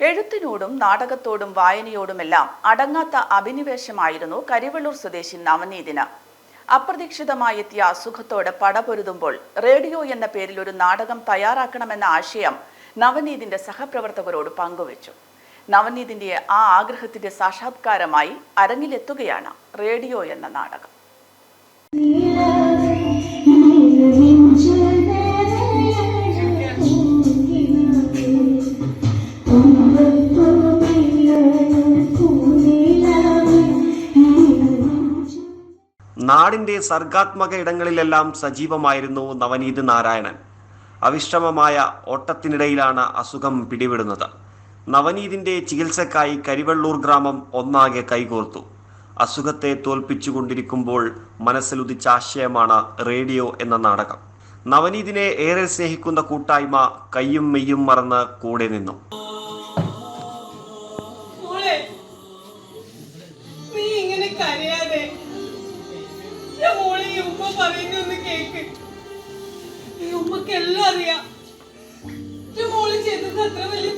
എഴുത്തിനോടും നാടകത്തോടും വായനയോടുമെല്ലാം അടങ്ങാത്ത അഭിനിവേശമായിരുന്നു കരിവള്ളൂർ സ്വദേശി നവനീതിന്. അപ്രതീക്ഷിതമായി എത്തിയ അസുഖത്തോട് പടപൊരുതുമ്പോൾ റേഡിയോ എന്ന പേരിൽ ഒരു നാടകം തയ്യാറാക്കണമെന്ന ആശയം നവനീതിന്റെ സഹപ്രവർത്തകരോട് പങ്കുവച്ചു. നവനീതിന്റെ ആ ആഗ്രഹത്തിന്റെ സാക്ഷാത്കാരമായി അരങ്ങിലെത്തുകയാണ് റേഡിയോ എന്ന നാടകം. നാടിന്റെ സർഗാത്മക ഇടങ്ങളിലെല്ലാം സജീവമായിരുന്നു നവനീത് നാരായണൻ. അവിശ്രമമായ ഓട്ടത്തിനിടയിലാണ് അസുഖം പിടിവിടുന്നത് നവനീതിന്റെ ചികിത്സക്കായി കരിവള്ളൂർ ഗ്രാമം ഒന്നാകെ കൈകോർത്തു. അസുഖത്തെ തോൽപ്പിച്ചുകൊണ്ടിരിക്കുമ്പോൾ മനസ്സിലുദിച്ച ആശയമാണ് റേഡിയോ എന്ന നാടകം. നവനീതിനെ ഏറെ സ്നേഹിക്കുന്ന കൂട്ടായ്മ കയ്യും മെയ്യും മറന്ന് കൂടെ നിന്നു. ഉമ്മ പറയുന്നൊന്ന് കേക്ക്. ഉമ്മക്ക് എല്ലാം അറിയാം. മോൾ ചെയ്തത് അത്ര വലിയ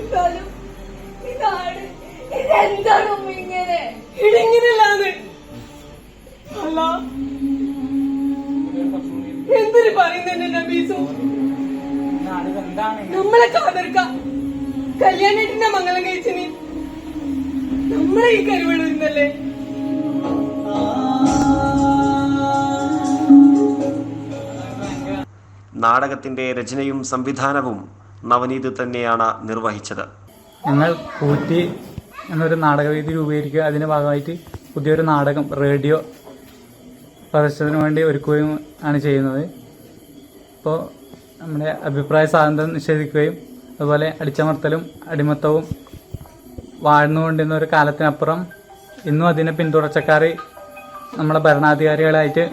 എന്നാലും ഇതാണ് ഇതെന്താണ് ഉമ്മ എന്തിനു പറയുന്നെ നബീസു നമ്മളെ കാതർക്ക കല്യാണേട്ടിന്റെ മംഗളം കഴിച്ചിനി നമ്മളെ ഈ കരുവള്ളൂരിന്നല്ലേ നാടകത്തിന്റെ രചനയും സംവിധാനവും നവനീത് തന്നെയാണ് നിർവഹിച്ചത്. ഞങ്ങൾ കൂറ്റി എന്നൊരു നാടകവേദി രൂപീകരിക്കുക. അതിന്റെ ഭാഗമായിട്ട് പുതിയൊരു നാടകം റേഡിയോ പ്രദർശനത്തിന് വേണ്ടി ഒരുക്കുകയും ആണ് ചെയ്യുന്നത്. ഇപ്പോൾ നമ്മുടെ അഭിപ്രായ സ്വാതന്ത്ര്യം നിഷേധിക്കുകയും അതുപോലെ അടിച്ചമർത്തലും അടിമത്തവും വാഴ്ന്നുകൊണ്ടിരുന്ന ഒരു കാലത്തിനപ്പുറം ഇന്നും അതിനെ പിന്തുടർച്ചക്കാർ നമ്മളെ ഭരണാധികാരികളായിട്ട്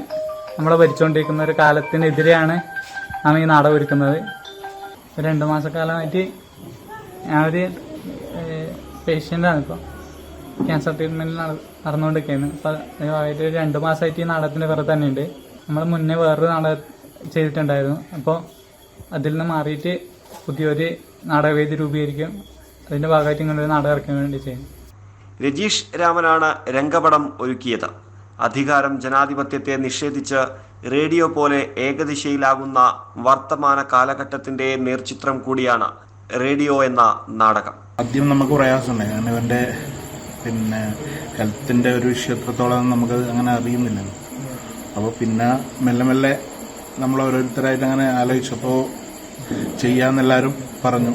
നമ്മളെ ഭരിച്ചുകൊണ്ടിരിക്കുന്ന ഒരു കാലത്തിനെതിരെയാണ് നാം ഈ നാടകം ഒരുക്കുന്നത്. ഒരു രണ്ട് മാസക്കാലമായിട്ട് ഞാനൊരു പേഷ്യന്റാണ് ഇപ്പോൾ. ക്യാൻസർ ട്രീറ്റ്മെന്റ് നടന്നുകൊണ്ടിരിക്കുകയാണ്. അപ്പോൾ അതിനായിട്ട് ഒരു രണ്ട് മാസമായിട്ട് ഈ നാടകത്തിന്റെ വേറെ തന്നെയുണ്ട്. നമ്മൾ മുന്നേ വേറൊരു നാടകം ചെയ്തിട്ടുണ്ടായിരുന്നു. അപ്പോൾ അതിൽ നിന്ന് മാറിയിട്ട് പുതിയൊരു നാടകവേദി രൂപീകരിക്കും. അതിന്റെ ഭാഗമായിട്ട് ഇങ്ങനൊരു നാടകം ഇറക്കാൻ വേണ്ടി ചെയ്യും. രജീഷ് രാമനാണ് രംഗപടം ഒരുക്കിയത്. അധികാരം ജനാധിപത്യത്തെ നിഷേധിച്ച് റേഡിയോ പോലെ ഏകദിശയിലാകുന്ന വർത്തമാന കാലഘട്ടത്തിന്റെ നേർചിത്രം കൂടിയാണ് റേഡിയോ എന്ന നാടകം. ആദ്യം നമുക്ക് പ്രയാസമുണ്ടായി കാരണം ഇവന്റെ പിന്നെ ഹെൽത്തിന്റെ ഒരു ഇഷ്യൂ എത്രത്തോളം നമുക്ക് അങ്ങനെ അറിയുന്നില്ല അപ്പോൾ പിന്നെ മെല്ലെ മെല്ലെ നമ്മൾ ഓരോരുത്തരായിട്ട് അങ്ങനെ ആലോചിച്ചപ്പോൾ ചെയ്യാന്നെല്ലാവരും പറഞ്ഞു.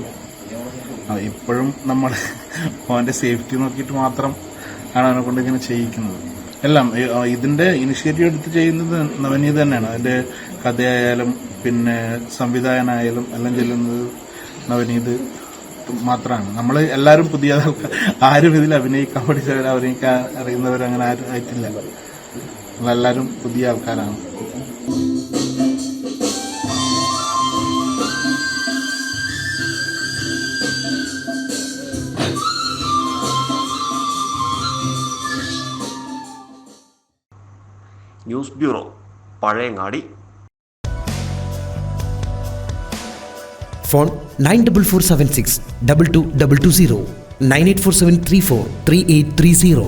ഇപ്പോഴും നമ്മൾ അവന്റെ സേഫ്റ്റി നോക്കിയിട്ട് മാത്രം ആണ് അവനെ കൊണ്ട് ഇങ്ങനെ ചെയ്യിക്കുന്നത്. എല്ലാം ഇതിന്റെ ഇനിഷ്യേറ്റീവ് എടുത്ത് ചെയ്യുന്നത് നവനീത് തന്നെയാണ്. അതിന്റെ കഥയായാലും പിന്നെ സംവിധായകനായാലും എല്ലാം ചെല്ലുന്നത് നവനീത് മാത്രമാണ്. നമ്മൾ എല്ലാരും പുതിയ ആരും ഇതിൽ അഭിനയിക്കാൻ പഠിച്ചവർ അഭിനയിക്കാൻ അറിയുന്നവർ അങ്ങനെ ആയിട്ടില്ല. നമ്മളെല്ലാവരും പുതിയ ആൾക്കാരാണ്. News bureau Pazhayangadi. Phone nine double four seven six double two double two zero nine eight four seven three four three eight three zero.